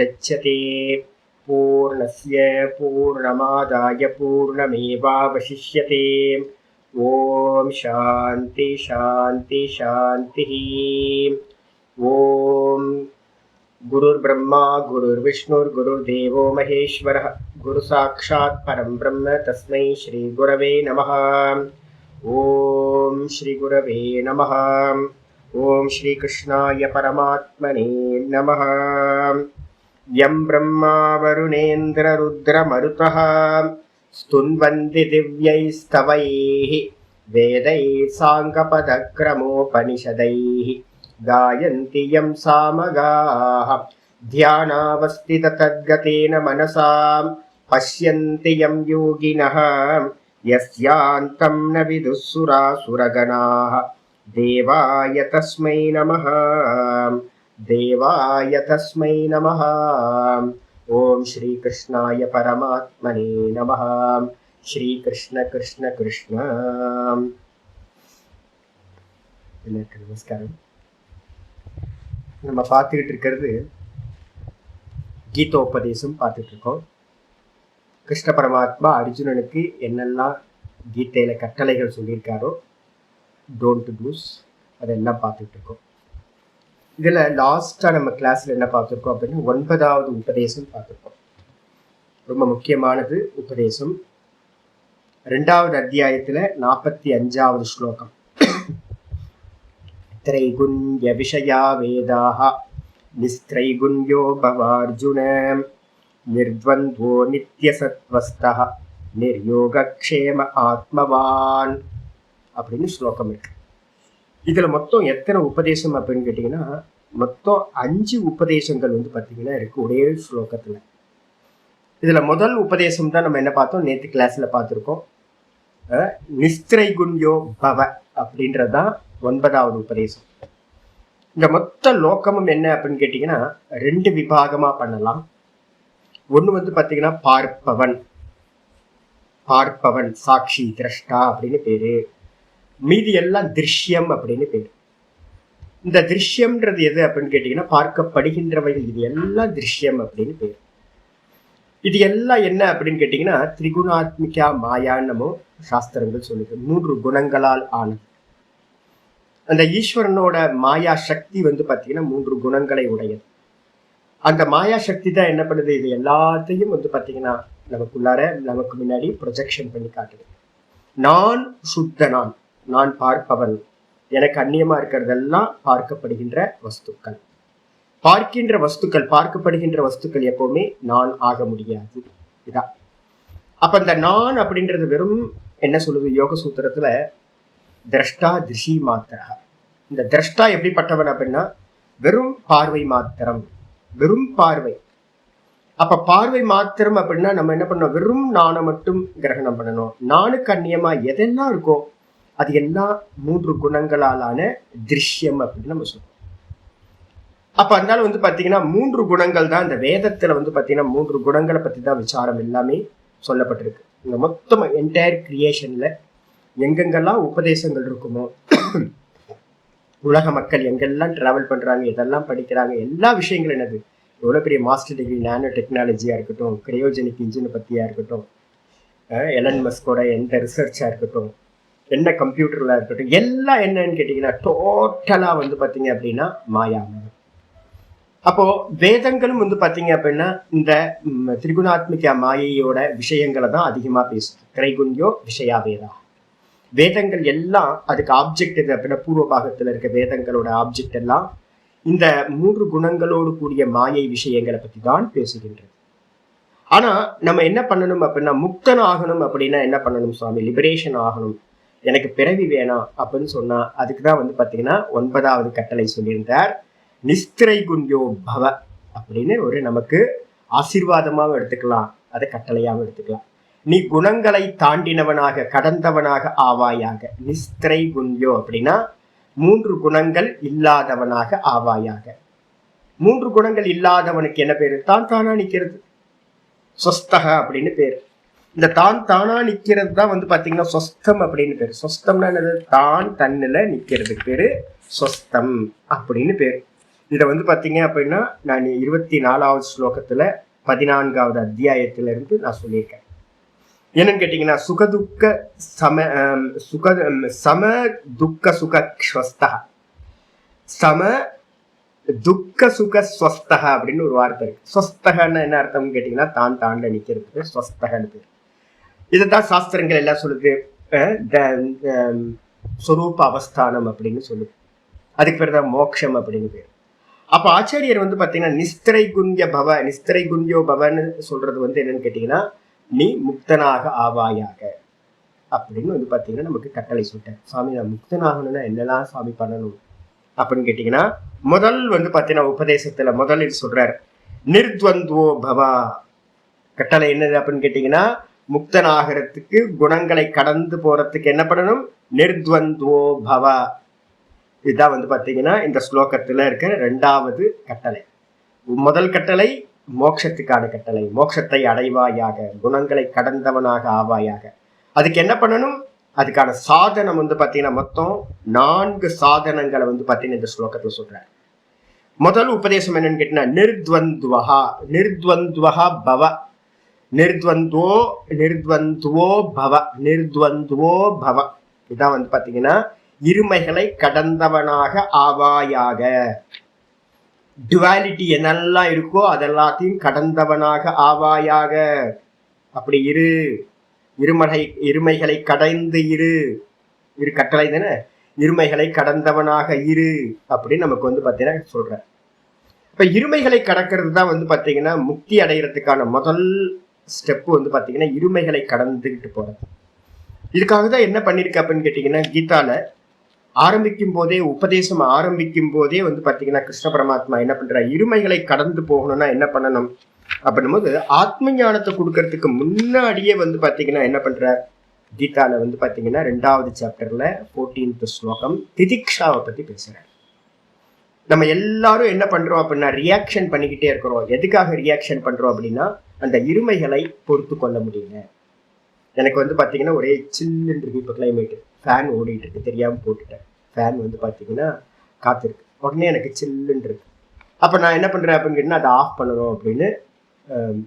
पूर्णमुदच्छते पूर्णस्य पूर्णमादाय पूर्णमेवावशिष्यते। ॐ शान्ति शान्ति शान्तिः। ॐ गुरुर्ब्रह्मा गुरुर्विष्णुर्गुरुर्देवो महेश्वरः। गुरुसाक्षात् परं ब्रह्म तस्मै श्रीगुरवे नमः। ॐ श्रीगुरवे नमः। ॐ श्रीकृष्णाय परमात्मने नमः यं ब्रह्मा वरुणेन्द्ररुद्रमरुतः स्तुन्वन्ति दिव्यैस्तवैः वेदैः साङ्गपदक्रमोपनिषदैः गायन्ति यं सामगाः ध्यानावस्थिततद्गतेन मनसां पश्यन्ति यं योगिनः यस्यान्तं न विदुः सुरासुरगणाः देवाय तस्मै नमः देवाय तस्मै नमः ॐ श्रीकृष्णाय परमात्मने नमः श्रीकृष्ण कृष्ण कृष्ण எல்லாருக்கும் நமஸ்காரம் நம்ம பார்த்துக்கிட்டு இருக்கிறது கீதோபதேசம் பார்த்துட்டு இருக்கோம் கிருஷ்ண பரமாத்மா அர்ஜுனனுக்கு என்னெல்லாம் கீதையில கட்டளைகள் சொல்லியிருக்காரோ டோன்ட் டூஸ் அதெல்லாம் பார்த்துட்டு இருக்கோம் இதில் லாஸ்ட்டாக நம்ம கிளாஸில் என்ன பார்த்துருக்கோம் அப்படின்னா ஒன்பதாவது உபதேசம் பார்த்துருக்கோம். ரொம்ப முக்கியமானது உபதேசம். ரெண்டாவது அத்தியாயத்தில் நாற்பத்தி அஞ்சாவது ஸ்லோகம். த்ரைகுண்ய விஷயா வேதாக நிஸ்திரைகுண்யோ பவார்ஜுன நிர்வந்தோ நித்தியசத்வஸ்தா நிர்யோகக்ஷேம ஆத்மவான் அப்படின்னு ஸ்லோகம் இருக்கு. இதில் மொத்தம் எத்தனை உபதேசம் அப்படின்னு கேட்டிங்கன்னா மொத்தம் அஞ்சு உபதேசங்கள் வந்து பார்த்தீங்கன்னா இருக்கு ஒரே ஸ்லோகத்தில். இதில் முதல் உபதேசம் தான் நம்ம என்ன பார்த்தோம்? நேற்று கிளாஸில் பார்த்துருக்கோம். நிஸ்திரை நிஸ்திரைகுண்யோ பவ அப்படின்றதுதான் ஒன்பதாவது உபதேசம். இந்த மொத்த லோகமும் என்ன அப்படின்னு கேட்டிங்கன்னா ரெண்டு விபாகமாக பண்ணலாம். ஒன்று வந்து பார்த்தீங்கன்னா பார்ப்பவன். பார்ப்பவன் சாட்சி திரஷ்டா அப்படின்னு பேர். மீதி எல்லாம் திருஷ்யம் அப்படின்னு பேர். இந்த திருஷ்யம்ன்றது எது அப்படின்னு கேட்டிங்கன்னா பார்க்கப்படுகின்றவைகள். இது எல்லாம் திருஷ்யம் அப்படின்னு பேரு. இது எல்லாம் என்ன அப்படின்னு கேட்டிங்கன்னா திரிகுணாத்மிகா மாயான்னமோ சாஸ்திரங்கள் சொல்லுது. மூன்று குணங்களால் ஆனது அந்த ஈஸ்வரனோட மாயா சக்தி வந்து பார்த்தீங்கன்னா மூன்று குணங்களை உடையது. அந்த மாயா சக்தி தான் என்ன பண்ணுது? இது எல்லாத்தையும் வந்து பார்த்தீங்கன்னா நமக்குள்ளார நமக்கு முன்னாடி ப்ரொஜெக்ஷன் பண்ணி காட்டுது. நான் சுத்த நான். நான் பார்ப்பவன். எனக்கு அந்நியமா இருக்கிறதெல்லாம் பார்க்கப்படுகின்ற வஸ்துக்கள். பார்க்கின்ற வஸ்துக்கள் பார்க்கப்படுகின்ற வஸ்துக்கள் எப்பவுமே நான் ஆக முடியாது. இதான் அப்ப இந்த நான் அப்படின்றது வெறும் என்ன சொல்லுது யோக சூத்திரத்துல? திரஷ்டா திருஷி மாத்திரா இந்த திரஷ்டா எப்படிப்பட்டவன் அப்படின்னா வெறும் பார்வை மாத்திரம் வெறும் பார்வை. அப்ப பார்வை மாத்திரம் அப்படின்னா நம்ம என்ன பண்ணோம் வெறும் நானை மட்டும் கிரகணம் பண்ணணும். நானுக்கு அந்நியமா எதெல்லாம் இருக்கோ அது என்ன மூன்று குணங்களாலான திருஷ்யம் அப்படின்னு நம்ம சொல்லுவோம் அப்ப அதனால வந்து பாத்தீங்கன்னா மூன்று குணங்கள் தான் இந்த வேதத்துல வந்து பாத்தீங்கன்னா மூன்று குணங்களை பத்தி தான் விசாரம் எல்லாமே சொல்லப்பட்டிருக்கு. இந்த மொத்தம் என்டையர் கிரியேஷன்ல எங்கெங்கெல்லாம் உபதேசங்கள் இருக்குமோ உலக மக்கள் எங்கெல்லாம் டிராவல் பண்றாங்க எதெல்லாம் படிக்கிறாங்க எல்லா விஷயங்களும் என்னது? எவ்வளோ பெரிய மாஸ்டர் டிகிரி நானோ டெக்னாலஜியா இருக்கட்டும் கிரையோஜெனிக் இன்ஜினை பத்தியா இருக்கட்டும் எலன் மஸ்கோட எந்த ரிசர்ச்சா இருக்கட்டும் என்ன கம்ப்யூட்டர்ல இருக்கட்டும் எல்லாம் என்னன்னு கேட்டீங்கன்னா டோட்டலா வந்து பாத்தீங்க அப்படின்னா மாயாமயம் அப்போ வேதங்களும் வந்து பாத்தீங்க அப்படின்னா இந்த ம், திரிகுணாத்மிக மாயையோட விஷயங்களை தான் அதிகமா பேசுது. திரைகுண்யோ விஷயா வேதா வேதங்கள் எல்லாம் அதுக்கு ஆப்ஜெக்ட் இது அப்படின்னா பூர்வ பாகத்தில் இருக்க வேதங்களோட ஆப்ஜெக்ட் எல்லாம் இந்த மூன்று குணங்களோடு கூடிய மாயை விஷயங்களை பத்தி தான் பேசுகின்றது. ஆனா நம்ம என்ன பண்ணணும் அப்படின்னா முக்தன் ஆகணும் அப்படின்னா என்ன பண்ணணும் சுவாமி? லிபரேஷன் ஆகணும். எனக்கு பிறவி வேணாம் அப்படின்னு சொன்னா அதுக்கு தான் வந்து பார்த்தீங்கன்னா ஒன்பதாவது கட்டளை சொல்லியிருந்தார். நிஸ்திரை குண்யோ பவ அப்படின்னு ஒரு நமக்கு ஆசீர்வாதமாகவும் எடுத்துக்கலாம். அதை கட்டளையாகவும் எடுத்துக்கலாம். நீ குணங்களை தாண்டினவனாக கடந்தவனாக ஆவாயாக. நிஸ்திரை குண்யோ அப்படின்னா மூன்று குணங்கள் இல்லாதவனாக ஆவாயாக. மூன்று குணங்கள் இல்லாதவனுக்கு என்ன பேரு? தான் தானா நிற்கிறது சொஸ்தக அப்படின்னு பேர். இந்த தான் தானா நிக்கிறது தான் வந்து பாத்தீங்கன்னா சொஸ்தம் அப்படின்னு பேரு. சொஸ்தம்னா என்னது? தான் தன்னுல நிக்கிறதுக்கு பேரு சொஸ்தம் அப்படின்னு பேரு. இதை வந்து பாத்தீங்க அப்படின்னா நான் இருபத்தி நாலாவது ஸ்லோகத்துல பதினான்காவது அத்தியாயத்துல இருந்து நான் சொல்லியிருக்கேன். என்னன்னு கேட்டீங்கன்னா சுகதுக்க சம சுக சம துக்க சுக ஸ்வஸ்தா. சம துக்க சுக ஸ்வஸ்தக அப்படின்னு ஒரு வார்த்தை இருக்கு. ஸ்வஸ்தகன்னு என்ன அர்த்தம்னு கேட்டீங்கன்னா தான் தாண்ட நிக்கிறதுக்கு ஸ்வஸ்தகன்னு பேர். இதுதான் சாஸ்திரங்கள் எல்லாம் சொல்லுது. த- சொரூப அவஸ்தானம் அப்படின்னு சொல்லுது. அதுக்கு பேர் தான் மோக்ஷம் அப்படின்னு பேர். ஆச்சாரியர் வந்து பார்த்தீங்கன்னா நிஸ்திரை குண்ய பவ நிஸ்திரை குண்யோ பவன்னு சொல்றது வந்து என்னன்னு கேட்டீங்கன்னா நீ முக்தனாக ஆவாயாக அப்படின்னு வந்து பார்த்தீங்கன்னா நமக்கு கட்டளை சொல்லிட்டேன் சாமி நான் முக்தனாகணும்னா என்னெல்லாம் சாமி பண்ணணும் அப்படின்னு கேட்டீங்கன்னா முதல் வந்து பார்த்தீங்கன்னா உபதேசத்துல முதலில் சொல்றார் நிர்த்வந்துவோ பவா. கட்டளை என்னது அப்படின்னு கேட்டீங்கன்னா முக்தனாகிறதுக்கு குணங்களை கடந்து போறதுக்கு என்ன பண்ணணும்? நிர்துவந்தோ பவ. இதுதான் வந்து பாத்தீங்கன்னா இந்த ஸ்லோகத்துல இருக்கிற ரெண்டாவது கட்டளை. முதல் கட்டளை மோட்சத்துக்கான கட்டளை. மோட்சத்தை அடைவாயாக குணங்களை கடந்தவனாக ஆவாயாக. அதுக்கு என்ன பண்ணணும்? அதுக்கான சாதனம் வந்து பாத்தீங்கன்னா மொத்தம் நான்கு சாதனங்களை வந்து பாத்தீங்கன்னா இந்த ஸ்லோகத்துல சொல்றார். முதல் உபதேசம் என்னன்னு கேட்டீங்கன்னா நிர்துவந்துவகா நிர்துவந்துவகா பவ. நிர்த்வந்துவோ நிர்த்வந்துவோ பவ நிர்த்வந்துவோ பவ. இதான் வந்து பார்த்தீங்கன்னா இருமைகளை கடந்தவனாக ஆவாயாக. டுவாலிட்டி என்னெல்லாம் இருக்கோ அதெல்லாத்தையும் கடந்தவனாக ஆவாயாக. அப்படி இரு இருமலை இருமைகளை கடந்து இரு. இரு கட்டளை தானே? இருமைகளை கடந்தவனாக இரு அப்படின்னு நமக்கு வந்து பார்த்தீங்கன்னா சொல்கிறேன் இப்போ இருமைகளை கடக்கிறது தான் வந்து பார்த்தீங்கன்னா முக்தி அடைகிறதுக்கான முதல் ஸ்டெப்பு வந்து பார்த்தீங்கன்னா இருமைகளை கடந்துக்கிட்டு போகிறது இதுக்காக தான் என்ன பண்ணிருக்கு அப்படின்னு கேட்டிங்கன்னா கீதாவில் ஆரம்பிக்கும் போதே உபதேசம் ஆரம்பிக்கும் போதே வந்து பார்த்தீங்கன்னா கிருஷ்ண பரமாத்மா என்ன பண்ணுறா இருமைகளை கடந்து போகணும்னா என்ன பண்ணணும்? அப்படின்னும் போது ஆத்ம ஞானத்தை கொடுக்கறதுக்கு முன்னாடியே வந்து பார்த்தீங்கன்னா என்ன பண்ணுற கீதாவில் வந்து பார்த்தீங்கன்னா ரெண்டாவது சாப்டரில் ஃபோர்டீன்த் ஸ்லோகம் திதிக்ஷாவை பற்றி பேசுகிறார் நம்ம எல்லாரும் என்ன பண்றோம் அப்படின்னா ரியாக்ஷன் பண்ணிக்கிட்டே இருக்கிறோம். எதுக்காக ரியாக்ஷன் பண்றோம் அப்படின்னா அந்த இருமைகளை பொறுத்து கொள்ள முடியல எனக்கு வந்து பார்த்தீங்கன்னா ஒரே சில்லுன்னு இருக்கு இப்போ கிளைமேட்டு ஃபேன் ஓடிட்டு இருக்கு. தெரியாமல் போட்டுட்டேன். ஃபேன் வந்து பார்த்தீங்கன்னா காத்திருக்கு. உடனே எனக்கு சில்லுன்னு இருக்கு அப்போ நான் என்ன பண்ணுறேன் அப்படின்னு கேட்டால் அதை ஆஃப் பண்ணணும் அப்படின்னு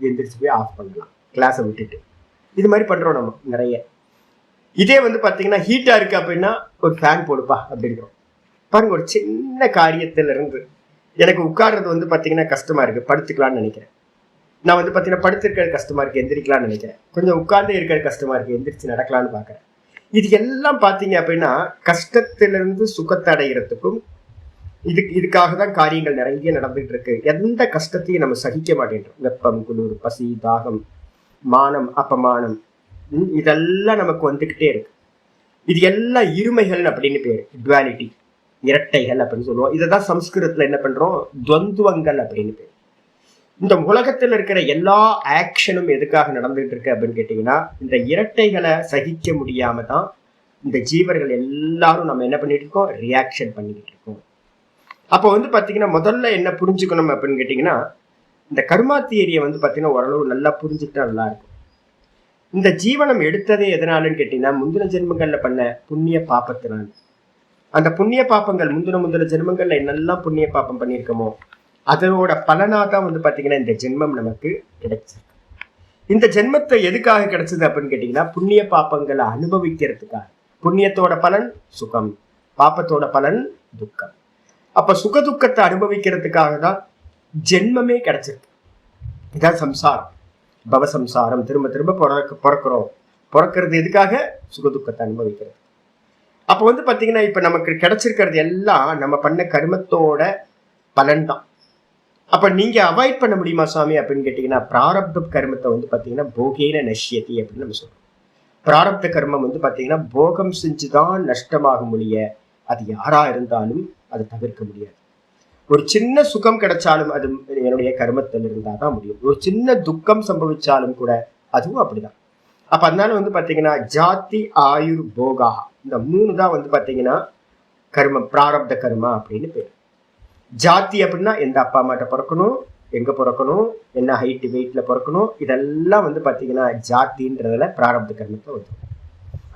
எந்திரிச்சு போய் ஆஃப் பண்ணலாம். கிளாஸை விட்டுட்டு. இது மாதிரி பண்ணுறோம் நம்ம நிறைய. இதே வந்து பார்த்தீங்கன்னா ஹீட்டாக இருக்குது அப்படின்னா ஒரு ஃபேன் போடுப்பா அப்படின்றோம் பாருங்க ஒரு சின்ன காரியத்திலிருந்து எனக்கு உட்கார்றது வந்து பார்த்தீங்கன்னா கஷ்டமா இருக்கு. படுத்துக்கலாம்னு நினைக்கிறேன். நான் வந்து பார்த்தீங்கன்னா படுத்திருக்கிறது கஷ்டமா இருக்கு எந்திரிக்கலாம்னு நினைக்கிறேன். கொஞ்சம் உட்கார்ந்து இருக்கிறது கஷ்டமா இருக்கு எந்திரிச்சு நடக்கலாம்னு பார்க்குறேன் இது எல்லாம் பார்த்தீங்க அப்படின்னா கஷ்டத்திலிருந்து சுகத்தை அடைகிறதுக்கும் இதுக்கு இதுக்காக தான் காரியங்கள் நிறைய நடந்துட்டு இருக்கு. எந்த கஷ்டத்தையும் நம்ம சகிக்க மாட்டேன்றோம். வெப்பம் குளிர் பசி தாகம் மானம் அப்பமானம் இதெல்லாம் நமக்கு வந்துக்கிட்டே இருக்கு. இது எல்லாம் இருமைகள் அப்படின்னு பேர். டுவாலிட்டி இரட்டைகள் அப்படின்னு சொல்லுவோம். இதை தான் சம்ஸ்கிருதத்தில் என்ன பண்ணுறோம் துவந்துவங்கள் அப்படின்னு பேர். இந்த உலகத்தில் இருக்கிற எல்லா ஆக்ஷனும் எதுக்காக நடந்துகிட்டு இருக்கு அப்படின்னு கேட்டிங்கன்னா இந்த இரட்டைகளை சகிக்க முடியாம தான் இந்த ஜீவர்கள் எல்லாரும் நம்ம என்ன பண்ணிட்டு இருக்கோம்? ரியாக்ஷன் பண்ணிக்கிட்டு இருக்கோம். அப்போ வந்து பார்த்தீங்கன்னா முதல்ல என்ன புரிஞ்சுக்கணும் அப்படின்னு கேட்டிங்கன்னா இந்த கர்மா தியரியை வந்து பார்த்தீங்கன்னா ஓரளவு நல்லா புரிஞ்சுக்கிட்டா நல்லா இருக்கும். இந்த ஜீவனம் எடுத்ததே எதனாலன்னு கேட்டிங்கன்னா முந்தின ஜென்மங்களில் பண்ண புண்ணிய பாப்பத்தினால் அந்த புண்ணிய பாப்பங்கள் முந்தின முந்தின ஜென்மங்கள்ல என்னெல்லாம் புண்ணிய பாப்பம் பண்ணியிருக்கோமோ அதனோட பலனா தான் வந்து பாத்தீங்கன்னா இந்த ஜென்மம் நமக்கு கிடைச்சிருக்கு இந்த ஜென்மத்தை எதுக்காக கிடைச்சது அப்படின்னு கேட்டீங்கன்னா புண்ணிய பாப்பங்களை அனுபவிக்கிறதுக்காக. புண்ணியத்தோட பலன் சுகம் பாப்பத்தோட பலன் துக்கம். அப்ப சுக துக்கத்தை அனுபவிக்கிறதுக்காக தான் ஜென்மமே கிடைச்சிருக்கு. இதான் சம்சாரம். பவசம்சாரம் திரும்ப திரும்ப பிறக்க பிறக்கிறோம். பிறக்கிறது எதுக்காக? சுக துக்கத்தை அனுபவிக்கிறது. அப்போ வந்து பார்த்தீங்கன்னா இப்போ நமக்கு கிடைச்சிருக்கிறது எல்லாம் நம்ம பண்ண கர்மத்தோட பலன் தான் அப்போ நீங்கள் அவாய்ட் பண்ண முடியுமா சாமி அப்படின்னு கேட்டிங்கன்னா பிராரப்த கர்மத்தை வந்து பார்த்தீங்கன்னா போகேன நஷ்யத்தி அப்படின்னு நம்ம சொல்லுவோம் பிராரப்த கர்மம் வந்து பார்த்தீங்கன்னா போகம் செஞ்சு தான் நஷ்டமாக முடிய அது யாராக இருந்தாலும் அதை தவிர்க்க முடியாது. ஒரு சின்ன சுகம் கிடைச்சாலும் அது என்னுடைய கர்மத்தில் இருந்தால் தான் முடியும். ஒரு சின்ன துக்கம் சம்பவிச்சாலும் கூட அதுவும் அப்படிதான். அப்ப அதனால வந்து பாத்தீங்கன்னா ஜாதி ஆயுர் போகா இந்த மூணு தான் வந்து பாத்தீங்கன்னா கர்ம பிராரப்த கர்மா அப்படின்னு பேர். ஜாதி அப்படின்னா எந்த அப்பா அம்மாட்ட பிறக்கணும் எங்க பிறக்கணும் என்ன ஹைட் வெயிட்ல பிறக்கணும் இதெல்லாம் வந்து பாத்தீங்கன்னா ஜாத்தின்றதுல பிராரப்த கர்மத்தை வந்து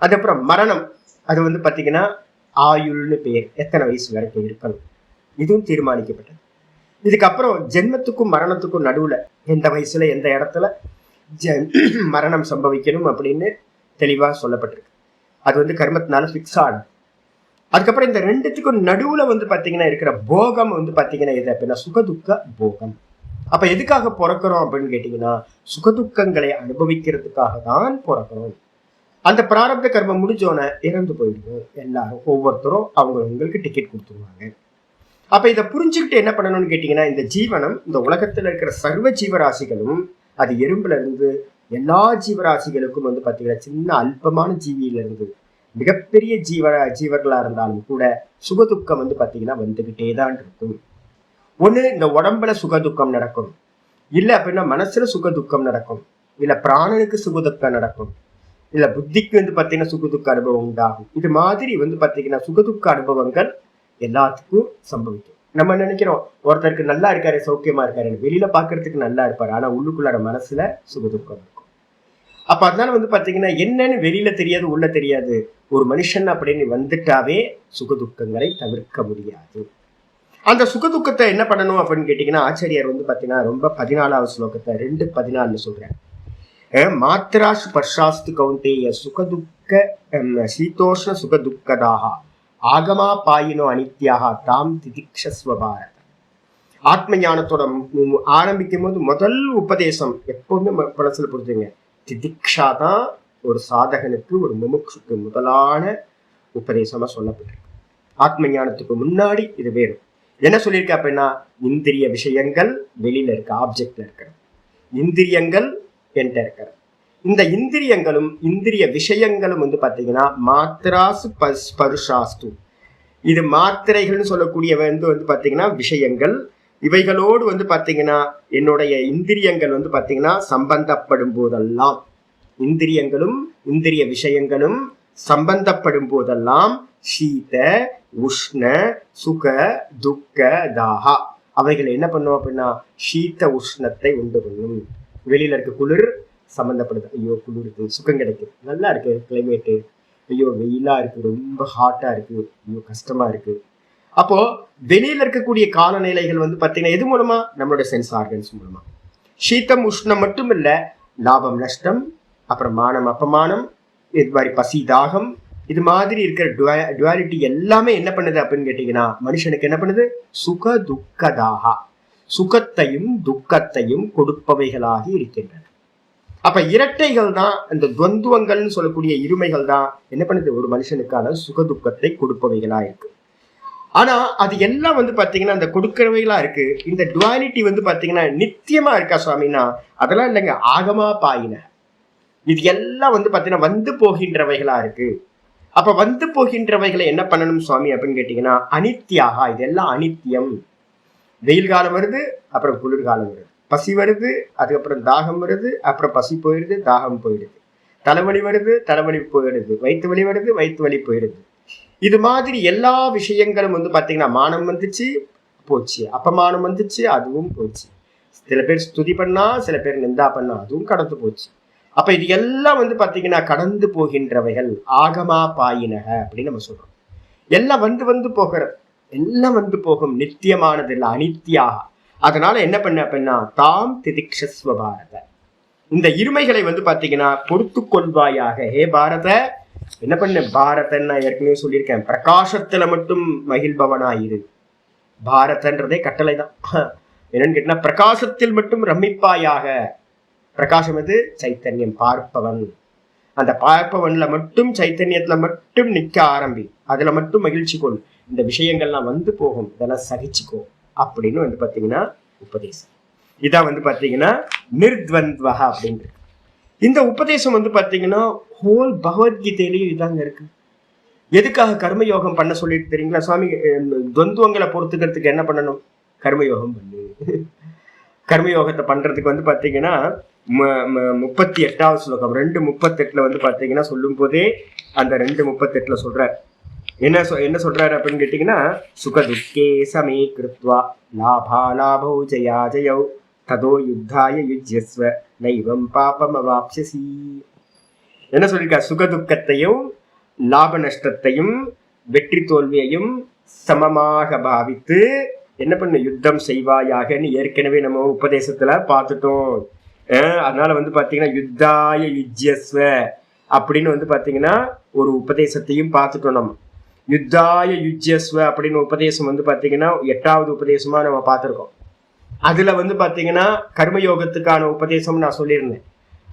அதுக்கப்புறம் மரணம் அது வந்து பாத்தீங்கன்னா ஆயுள்னு பேர். எத்தனை வயசு வரைக்கும் இருக்கணும். இதுவும் தீர்மானிக்கப்பட்டது. இதுக்கப்புறம் ஜென்மத்துக்கும் மரணத்துக்கும் நடுவுல எந்த வயசுல எந்த இடத்துல ஜ- மரணம் சம்பவிக்கணும் அப்படின்னு தெளிவாக சொல்லப்பட்டிருக்கு. அது வந்து கர்மத்தினால ஃபிக்ஸ் ஆகும் அதுக்கப்புறம் இந்த ரெண்டுத்துக்கும் நடுவில் வந்து பார்த்தீங்கன்னா இருக்கிற போகம் வந்து பார்த்தீங்கன்னா எது அப்படின்னா சுகதுக்க போகம். அப்போ எதுக்காக பிறக்கிறோம் அப்படின்னு கேட்டிங்கன்னா சுகதுக்கங்களை அனுபவிக்கிறதுக்காக தான் பிறக்கிறோம். அந்த பிராரப்த கர்மம் முடிஞ்சோன்னே இறந்து போயிடுவோம். எல்லாரும் ஒவ்வொருத்தரும் அவங்க உங்களுக்கு டிக்கெட் கொடுத்துருவாங்க. அப்போ இதை புரிஞ்சுக்கிட்டு என்ன பண்ணணும்னு கேட்டிங்கன்னா இந்த ஜீவனம் இந்த உலகத்தில் இருக்கிற சர்வ ஜீவராசிகளும் அது எறும்புல இருந்து எல்லா ஜீவராசிகளுக்கும் வந்து பார்த்தீங்கன்னா சின்ன அல்பமான ஜீவியில இருந்து மிகப்பெரிய ஜீவ ஜீவர்களா இருந்தாலும் கூட சுகதுக்கம் வந்து பார்த்தீங்கன்னா வந்துகிட்டே தான் இருக்கும். ஒன்று இந்த உடம்புல சுகதுக்கம் நடக்கும். இல்லை அப்படின்னா மனசுல சுகதுக்கம் நடக்கும். இல்லை பிராணனுக்கு சுகதுக்கம் நடக்கும். இல்லை புத்திக்கு வந்து பார்த்தீங்கன்னா சுகதுக்க அனுபவம் உண்டாகும். இது மாதிரி வந்து பார்த்தீங்கன்னா சுகதுக்க அனுபவங்கள் எல்லாத்துக்கும் சம்பவிக்கும். நம்ம நினைக்கிறோம்? ஒருத்தருக்கு நல்லா இருக்காரு சௌக்கியமா இருக்காரு. வெளியில பாக்குறதுக்கு நல்லா இருப்பாரு. ஆனா உள்ளுக்குள்ளார மனசுல சுகதுக்கம் இருக்கும். அப்ப அதனால வந்து பாத்தீங்கன்னா என்னன்னு வெளியில தெரியாது உள்ள தெரியாது. ஒரு மனுஷன் அப்படின்னு வந்துட்டாவே சுகதுக்கங்களை தவிர்க்க முடியாது. அந்த சுகதுக்கத்தை என்ன பண்ணணும் அப்படின்னு கேட்டீங்கன்னா ஆச்சாரியார் வந்து பாத்தீங்கன்னா ரொம்ப பதினாலாவது ஸ்லோகத்தை ரெண்டு பதினாலுன்னு சொல்றாரு. மாத்ரா மாத்ராசு பர்ஷாஸ்து கவுண்டேய சுகதுக்க ஹம், சீதோஷ்ண சுகதுக்கதாக. ஆகமா பாயினோ அனித்யாக தாம் திதிக்ஷஸ்வபாரத ஆத்ம ஞானத்தோட ஆரம்பிக்கும் போது முதல் உபதேசம் எப்பவுமே மனசுல புரிஞ்சுங்க. திதிக்ஷா தான் ஒரு சாதகனுக்கு ஒரு முமுட்சுக்கு முதலான உபதேசமா சொல்லப்பட்டிருக்கு. ஆத்ம ஞானத்துக்கு முன்னாடி இது வேறும் என்ன சொல்லியிருக்க அப்படின்னா இந்திரிய விஷயங்கள் வெளியில இருக்க ஆப்ஜெக்ட்ல இருக்கிறது. இந்திரியங்கள் என்கிட்ட இருக்கிறது. இந்த இந்திரியங்களும் இந்திரிய விஷயங்களும் வந்து பார்த்தீங்கன்னா மாத்திராசு பஸ் பருஷாஸ்து. இது மாத்திரைகள்னு சொல்லக்கூடிய வந்து வந்து பார்த்தீங்கன்னா விஷயங்கள். இவைகளோடு வந்து பார்த்தீங்கன்னா என்னுடைய இந்திரியங்கள் வந்து பார்த்தீங்கன்னா சம்பந்தப்படும் போதெல்லாம் இந்திரியங்களும் இந்திரிய விஷயங்களும் சம்பந்தப்படும் போதெல்லாம் சீத உஷ்ண சுக துக்க தாகா. அவைகள் என்ன பண்ணும் அப்படின்னா சீத்த உஷ்ணத்தை உண்டு பண்ணும். வெளியில இருக்க குளிர் சம்மந்தப்படுது ஐயோ குளிருது சுகம் கிடைக்குது. நல்லா இருக்கு கிளைமேட்டு ஐயோ வெயிலாக இருக்குது ரொம்ப ஹாட்டாக இருக்குது ஐயோ கஷ்டமாக இருக்குது அப்போது வெளியில் இருக்கக்கூடிய காலநிலைகள் வந்து பார்த்தீங்கன்னா எது மூலமாக நம்மளோட சென்ஸ் ஆர்கன்ஸ் மூலமாக சீத்தம் உஷ்ணம் மட்டும் இல்லை லாபம் நஷ்டம் அப்புறம் மானம் அப்பமானம் இது மாதிரி பசி தாகம் இது மாதிரி இருக்கிற டுவாலிட்டி எல்லாமே என்ன பண்ணுது அப்படின்னு கேட்டிங்கன்னா மனுஷனுக்கு என்ன பண்ணுது? சுக துக்கதாகா. சுகத்தையும் துக்கத்தையும் கொடுப்பவைகளாகி இருக்கின்றன. அப்ப இரட்டைகள் தான் இந்த துவந்துவங்கள்னு சொல்லக்கூடிய இருமைகள் தான் என்ன பண்ணுது? ஒரு மனுஷனுக்கான சுக துக்கத்தை கொடுப்பவைகளா இருக்கு. ஆனா அது எல்லாம் வந்து பாத்தீங்கன்னா அந்த கொடுக்கிறவைகளா இருக்கு. இந்த டுவாலிட்டி வந்து பாத்தீங்கன்னா நித்தியமா இருக்கா சுவாமின்னா அதெல்லாம் இல்லைங்க. ஆகமா பாயின. இது எல்லாம் வந்து பாத்தீங்கன்னா வந்து போகின்றவைகளா இருக்கு. அப்ப வந்து போகின்றவைகளை என்ன பண்ணணும் சுவாமி அப்படின்னு கேட்டீங்கன்னா அனித்தியாகா. இதெல்லாம் அனித்தியம். வெயில் காலம் வருது அப்புறம் குளிர்காலம் வருது. பசி வருது அதுக்கப்புறம் தாகம் வருது அப்புறம் பசி போயிடுது தாகம் போயிடுது. தலைவலி வருது தலைவலி போயிடுது. வயிற்று வலி வருது வயிற்று வலி போயிடுது. இது மாதிரி எல்லா விஷயங்களும் வந்து பார்த்தீங்கன்னா மானம் வந்துச்சு போச்சு. அப்பமானம் வந்துச்சு அதுவும் போச்சு. சில பேர் ஸ்துதி பண்ணா சில பேர் நிந்தா பண்ணா அதுவும் கடந்து போச்சு. அப்ப இது எல்லாம் வந்து பாத்தீங்கன்னா கடந்து போகின்றவைகள். ஆகமா பாயினக அப்படின்னு நம்ம சொல்றோம். எல்லாம் வந்து வந்து போகிற எல்லாம் வந்து போகும். நித்தியமானது இல்லை அனித்தியாக. அதனால என்ன பண்ண அப்படின்னா தாம் திதிக்ஷஸ்வ பாரத. இந்த இருமைகளை வந்து பாத்தீங்கன்னா பொறுத்து கொள்வாயாக. ஹே பாரத! என்ன பண்ண? பாரதன் நான் ஏற்கனவே சொல்லியிருக்கேன். பிரகாசத்துல மட்டும் மகிழ்பவனாயிரு பாரதன்றதே கட்டளை தான் என்னன்னு கேட்டா பிரகாசத்தில் மட்டும் ரமிப்பாயாக. பிரகாசம் வந்து சைத்தன்யம் பார்ப்பவன். அந்த பார்ப்பவன்ல மட்டும் சைத்தன்யத்துல மட்டும் நிக்க ஆரம்பி. அதுல மட்டும் மகிழ்ச்சி கொள். இந்த விஷயங்கள்லாம் வந்து போகும். இதெல்லாம் சகிச்சுக்கோ. அப்படின்னு வந்து பார்த்தீங்கன்னா உபதேசம். இதான் வந்து பார்த்தீங்கன்னா நிர்த்வந்த்வா அப்படின்றது இந்த உபதேசம் வந்து பார்த்தீங்கன்னா ஹோல் பகவத்கீதையிலையும் இதாங்க இருக்கு. எதுக்காக கர்மயோகம் பண்ண சொல்லிட்டு தெரியுங்களா? சுவாமி துவந்துவங்களை பொறுத்துக்கிறதுக்கு என்ன பண்ணணும்? கர்மயோகம் பண்ணு. கர்மயோகத்தை பண்றதுக்கு வந்து பார்த்தீங்கன்னா ம- ம- முப்பத்தி எட்டாவது ஸ்லோகம். ரெண்டு முப்பத்தெட்டுல வந்து பார்த்தீங்கன்னா சொல்லும் போதே அந்த ரெண்டு முப்பத்தெட்டுல சொல்கிறார் என்ன சொ- என்ன சொல்றாரு அப்படின்னு கேட்டீங்கன்னா சுக துக்கே சமே கிருத்வா லாபா லாபௌ ஜயா ஜயௌ ததோ யுத்தாய யுஜ்யஸ்வ நைவம் பாபம் அவாப்சசி என்ன சொல்லியிருக்கா சுகதுக்கத்தையும் லாப நஷ்டத்தையும் வெற்றி தோல்வியையும் சமமாக பாவித்து என்ன பண்ண யுத்தம் செய்வாயாகன்னு ஏற்கனவே நம்ம உபதேசத்துல பார்த்துட்டோம். அதனால வந்து பாத்தீங்கன்னா யுத்தாய யுஜ்யஸ்வ அப்படின்னு வந்து பாத்தீங்கன்னா ஒரு உபதேசத்தையும் பார்த்துட்டோம் நம்ம. யுத்தாய யுஜ்யஸ்வ அப்படின்னு உபதேசம் வந்து பார்த்தீங்கன்னா எட்டாவது உபதேசமா நம்ம பார்த்துருக்கோம். அதுல வந்து பார்த்தீங்கன்னா கர்மயோகத்துக்கான உபதேசம் நான் சொல்லியிருந்தேன்.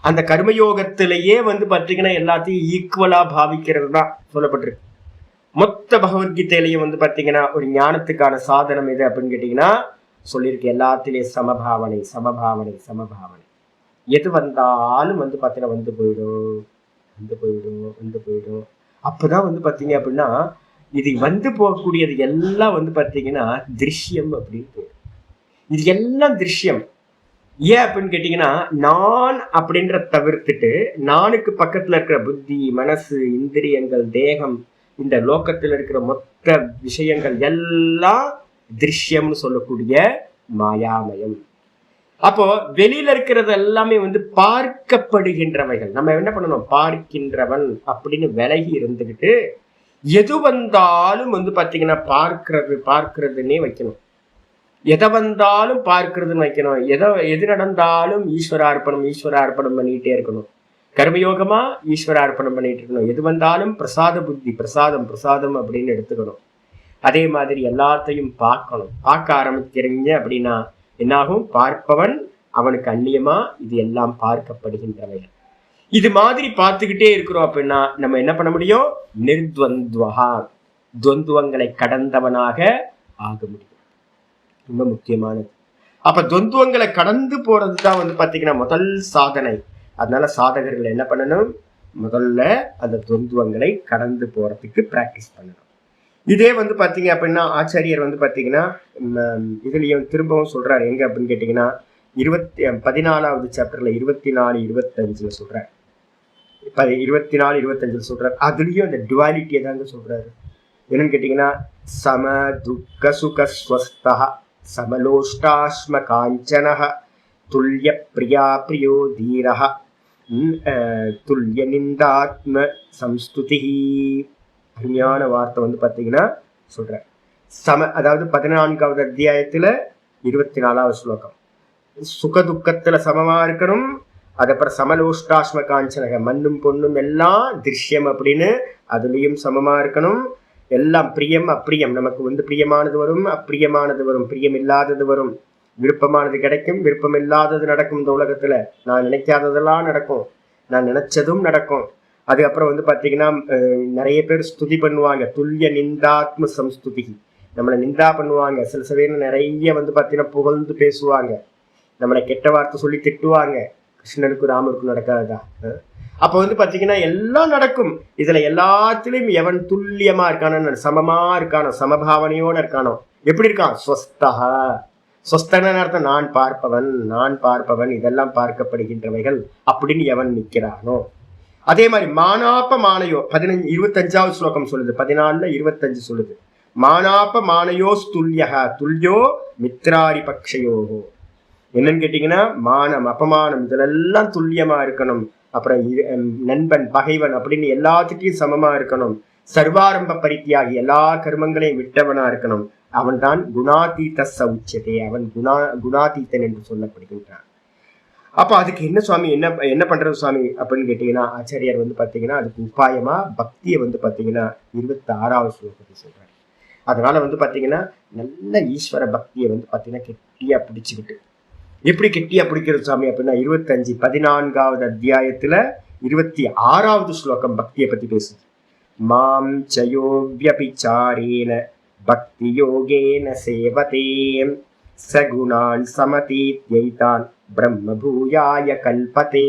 அந்த கர்மயோகத்திலேயே வந்து பார்த்தீங்கன்னா எல்லாத்தையும் ஈக்குவலா பாவிக்கிறது தான் சொல்லப்பட்டிருக்கு. மொத்த பகவத்கீதையிலையும் வந்து பார்த்தீங்கன்னா ஒரு ஞானத்துக்கான சாதனம் எது அப்படின்னு கேட்டீங்கன்னா சொல்லியிருக்கு. எல்லாத்திலையும் சமபாவனை சமபாவனை சமபாவனை. எது வந்தாலும் வந்து பார்த்தீங்கன்னா வந்து போயிடும் வந்து போயிடும் வந்து போயிடும். அப்போதான் வந்து பார்த்தீங்க அப்படின்னா இது வந்து போகக்கூடியது எல்லாம் வந்து பார்த்தீங்கன்னா திருஷ்யம் அப்படின்னு இது எல்லாம் திருஷ்யம். ஏன் அப்படின்னு கேட்டீங்கன்னா நான் அப்படின்ற தவிர்த்துட்டு நானுக்கு பக்கத்துல இருக்கிற புத்தி மனசு இந்திரியங்கள் தேகம் இந்த லோக்கத்தில் இருக்கிற மொத்த விஷயங்கள் எல்லாம் திருஷ்யம்னு சொல்லக்கூடிய மாயாமயம். அப்போ வெளியில இருக்கிறது எல்லாமே வந்து பார்க்கப்படுகின்றவைகள். நம்ம என்ன பண்ணணும்? பார்க்கின்றவன் அப்படின்னு விலகி இருந்துகிட்டு எது வந்தாலும் வந்து பார்த்தீங்கன்னா பார்க்கறது பார்க்கறதுன்னே வைக்கணும். எதை வந்தாலும் பார்க்கறதுன்னு வைக்கணும். எதை எது நடந்தாலும் ஈஸ்வர அர்ப்பணம் ஈஸ்வர அர்ப்பணம் பண்ணிக்கிட்டே இருக்கணும். கர்மயோகமா ஈஸ்வரார்ப்பணம் பண்ணிட்டு இருக்கணும். எது வந்தாலும் பிரசாத புத்தி பிரசாதம் பிரசாதம் அப்படின்னு எடுத்துக்கணும். அதே மாதிரி எல்லாத்தையும் பார்க்கணும். பார்க்க ஆரம்பிக்கிறீங்க அப்படின்னா என்னாகும்? பார்ப்பவன் அவனுக்கு அந்நியமா இது எல்லாம் பார்க்கப்படுகின்றவைகள். இது மாதிரி பார்த்துக்கிட்டே இருக்கிறோம் அப்படின்னா நம்ம என்ன பண்ண முடியும்? நிர்துவந்துவகா துவந்துவங்களை கடந்தவனாக ஆக முடியும். ரொம்ப முக்கியமானது. அப்ப துவந்துவங்களை கடந்து போறது தான் வந்து பாத்தீங்கன்னா முதல் சாதனை. அதனால சாதகர்கள் என்ன பண்ணணும்? முதல்ல அந்த துவந்துவங்களை கடந்து போறதுக்கு பிராக்டிஸ் பண்ணணும். இதே வந்து பாத்தீங்க அப்படின்னா ஆச்சாரியர் வந்து பாத்தீங்கன்னா இதுலேயும் இதுலயும் திரும்பவும் சொல்றாரு. எங்க அப்படின்னு கேட்டீங்கன்னா இருபத்தி பதினாலாவது சாப்டர்ல இருபத்தி நாலு இருபத்தஞ்சுல சொல்கிறார் இப்ப இருபத்தி நாலு இருபத்தஞ்சுல சொல்றாரு. அதுலயும் அந்த டுவாலிட்டியை தாங்க சொல்றாரு. என்னன்னு கேட்டீங்கன்னா சம துக்க சுக ஸ்வஸ்தா சமலோஷ்டாஸ்ம காஞ்சனः துல்லிய பிரியா பிரியோ தீரக துல்லிய நிந்தாத்ம சம்ஸ்துதி அருமையான வார்த்தை வந்து பார்த்தீங்கன்னா சொல்கிறார் சம அதாவது பதினான்காவது அத்தியாயத்துல இருபத்தி நாலாவது ஸ்லோகம். சுக துக்கத்துல சமமா இருக்கணும் அதுக்கப்புறம் சமலோஷ்டாஸ்ம காஞ்சனக மண்ணும் பொண்ணும் எல்லாம் திருஷ்யம் அப்படின்னு அதுலேயும் சமமாக இருக்கணும். எல்லாம் பிரியம் அப்பிரியம். நமக்கு வந்து பிரியமானது வரும் அப்பிரியமானது வரும். பிரியம் இல்லாதது வரும். விருப்பமானது கிடைக்கும் விருப்பம் இல்லாதது நடக்கும் இந்த உலகத்தில். நான் நினைக்காததெல்லாம் நடக்கும். நான் நினைச்சதும் நடக்கும். அதுக்கப்புறம் வந்து பார்த்தீங்கன்னா நிறைய பேர் ஸ்துதி பண்ணுவாங்க. துல்லிய நிந்தாத்ம சம்ஸ்துதி. நம்மளை நிந்தா பண்ணுவாங்க. சில சமயம் நிறைய வந்து பார்த்தீங்கன்னா புகழ்ந்து பேசுவாங்க. நம்மளை கெட்ட வார்த்தை சொல்லி திட்டுவாங்க. கிருஷ்ணருக்கும் ராமருக்கும் நடக்காததா? அப்போ வந்து பார்த்தீங்கன்னா எல்லாம் நடக்கும். இதில் எல்லாத்துலேயும் எவன் துல்லியமாக இருக்கானோ சமமாக இருக்கானோ சமபாவனையோடு இருக்கானோ எப்படி இருக்கான்? ஸ்வஸ்தா. ஸ்வஸ்தன அர்த்தம்? நான் பார்ப்பவன் நான் பார்ப்பவன் இதெல்லாம் பார்க்கப்படுகின்றவைகள் அப்படின்னு எவன் நிற்கிறானோ. அதே மாதிரி மானாப்ப மானையோ பதினஞ்சு இருபத்தஞ்சாவது ஸ்லோகம் சொல்லுது. பதினாலுல இருபத்தஞ்சு சொல்லுது. மானாப்ப மானையோ துல்யக துல்யோ மித்ராரி பக்ஷயோகோ என்னன்னு கேட்டீங்கன்னா மானம் அபமானம் இதெல்லாம் துல்லியமா இருக்கணும். அப்புறம் இரு- நண்பன் பகைவன் அப்படின்னு எல்லாத்துட்டையும் சமமா இருக்கணும். சர்வாரம்ப பரித்தியாகி எல்லா கர்மங்களையும் விட்டவனா இருக்கணும். அவன் தான் குணாதீத சௌச்சதே அவன் குணா குணாதீத்தன் என்று சொல்லப்படுகின்றான். அப்ப அதுக்கு என்ன சுவாமி என்ன என்ன பண்றது சுவாமி அப்படின்னு கேட்டீங்கன்னா ஆச்சாரியார் வந்து பாத்தீங்கன்னா அதுக்கு உபாயமா பக்தியை வந்து பாத்தீங்கன்னா இருபத்தி ஆறாவது ஸ்லோகத்தை சொல்றாரு. அதனால வந்து பாத்தீங்கன்னா நல்ல ஈஸ்வர பக்தியை வந்து பாத்தீங்கன்னா கெட்டியா பிடிச்சுக்கிட்டு எப்படி கெட்டி பிடிக்கிறது சாமி அப்படின்னா இருபத்தஞ்சு பதினான்காவது அத்தியாயத்துல இருபத்தி ஆறாவது ஸ்லோகம் பக்தியை பத்தி பேசுது. மாம் சயோவியபிச்சாரேன பக்தி யோகேன சேவதே சகுணான் சமதீத்யைதான் பிரம்ம பூயாய கல்பதே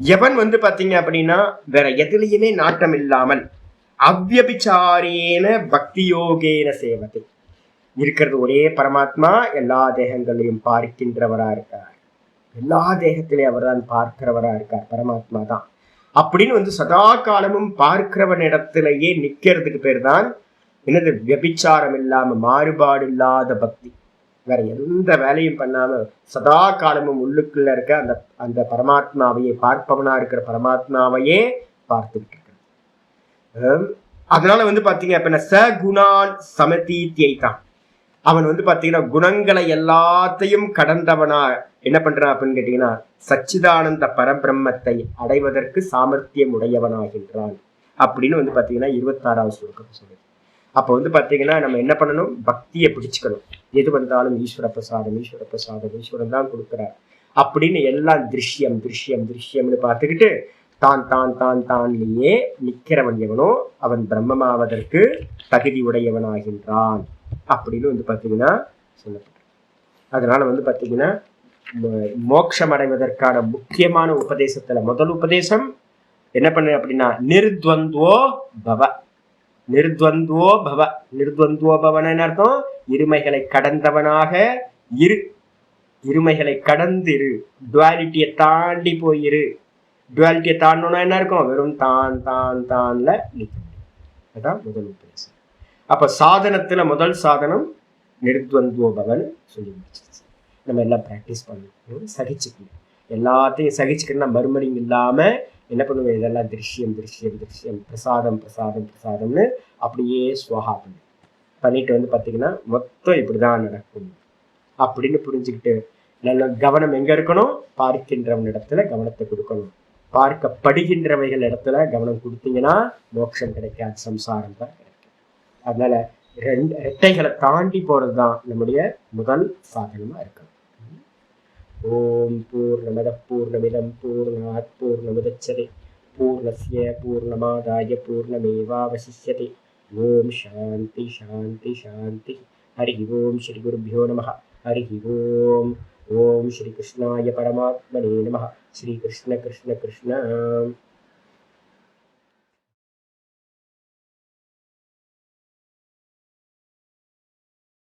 எவன் வந்து பாத்தீங்க அப்படின்னா வேற எதுலையுமே நாட்டம் இல்லாமல் அவ்யபிச்சாரேன பக்தி யோகேன சேவதே இருக்கிறது ஒரே பரமாத்மா எல்லா தேகங்களையும் பார்க்கின்றவரா இருக்கார். எல்லா தேகத்திலே அவர்தான் பார்க்கிறவரா இருக்கார் பரமாத்மா தான். அப்படின்னு வந்து சதா காலமும் பார்க்கிறவனிடத்திலேயே நிக்கிறதுக்கு பேர் தான் என்னது வியபிச்சாரம் இல்லாம மாறுபாடு இல்லாத பக்தி. வேற எந்த வேலையும் பண்ணாம சதா காலமும் உள்ளுக்குள்ள இருக்க அந்த அந்த பரமாத்மாவையே பார்ப்பவனா இருக்கிற பரமாத்மாவையே பார்த்துட்டு இருக்கிறது அதனால வந்து பாத்தீங்க அப்படின்னா ச குணான் சமதீத்தியை தான் அவன் வந்து பார்த்தீங்கன்னா குணங்களை எல்லாத்தையும் கடந்தவனா என்ன பண்றான் அப்படின்னு கேட்டீங்கன்னா சச்சிதானந்த பரபிரம்மத்தை அடைவதற்கு சாமர்த்தியம் உடையவனாகின்றான் அப்படின்னு வந்து பார்த்தீங்கன்னா இருபத்தாறாவது ஸ்லோகம் சொல்லுது. அப்போ வந்து பார்த்தீங்கன்னா நம்ம என்ன பண்ணணும்? பக்தியை பிடிச்சுக்கணும். எது வந்தாலும் ஈஸ்வர பிரசாதம் ஈஸ்வர பிரசாதம் ஈஸ்வரன் தான் கொடுக்குறார் அப்படின்னு எல்லாம் திருஷ்யம் திருஷ்யம் திருஷ்யம்னு பார்த்துக்கிட்டு தான் தான் தான் தான்லேயே நிற்கிறவன் எவனோ அவன் பிரம்மமாவதற்கு தகுதி உடையவனாகின்றான். அப்படின்னு வந்து பார்த்தீங்கன்னா சொல்லப்பட்டிருக்கு அதனால் வந்து பார்த்தீங்கன்னா மோட்சம் அடைவதற்கான முக்கியமான உபதேசத்தில் முதல் உபதேசம் என்ன பண்ணு அப்படின்னா நிர்த்வந்தோ பவ. நிர்த்வந்தோ பவ. நிர்த்வந்தோ பவன என்ன அர்த்தம்? இருமைகளை கடந்தவனாக இரு. இருமைகளை கடந்திரு. டுவாலிட்டியை தாண்டி போயிரு. டுவாலிட்டியை தாண்டணும்னா என்ன இருக்கும்? வெறும் தான் தான் தான்ல நிற்க முடியும் அதான் முதல் உபதேசம். அப்ப சாதனத்துல முதல் சாதனம் நிறுத்துவந்தோபவன் பவன் சொல்லி முடிச்சிருச்சு நம்ம எல்லாம் ப்ராக்டிஸ் பண்ணணும் சகிச்சுக்கணும். எல்லாத்தையும் சகிச்சுக்கணும்னா மறுமணி இல்லாம என்ன பண்ணுவேன் இதெல்லாம் திருஷ்யம் திருஷ்யம் திருஷ்யம் பிரசாதம் பிரசாதம் பிரசாதம்னு அப்படியே ஸ்வஹா பண்ணு பண்ணிட்டு வந்து பார்த்தீங்கன்னா மொத்தம் இப்படிதான் நடக்கும். அப்படின்னு புரிஞ்சுக்கிட்டு நல்ல கவனம் எங்க இருக்கணும்? பார்க்கின்றவன் இடத்துல கவனத்தை கொடுக்கணும். பார்க்கப்படுகின்றவைகள் இடத்துல கவனம் கொடுத்தீங்கன்னா மோட்சம் கிடைக்காது சம்சாரம் தான் அதனால ரெண்டு ரெட்டைகளை தாண்டி போறது தான் நம்முடைய முதல் சாதனமா இருக்கும் ஓம் பூர்ணமத பூர்ணமிதம் பூர்ணாத் பூர்ணமுதச்சதே. பூர்ணஸ்ய பூர்ணமாதாய பூர்ணமேவாவசிஷ்யதே. ஓம் சாந்தி சாந்தி சாந்தி. ஹரி ஓம் ஸ்ரீ குருபியோ நம ஹரி ஓம். ஓம் ஸ்ரீ கிருஷ்ணாய பரமாத்மனே நம ஸ்ரீ கிருஷ்ண கிருஷ்ண கிருஷ்ண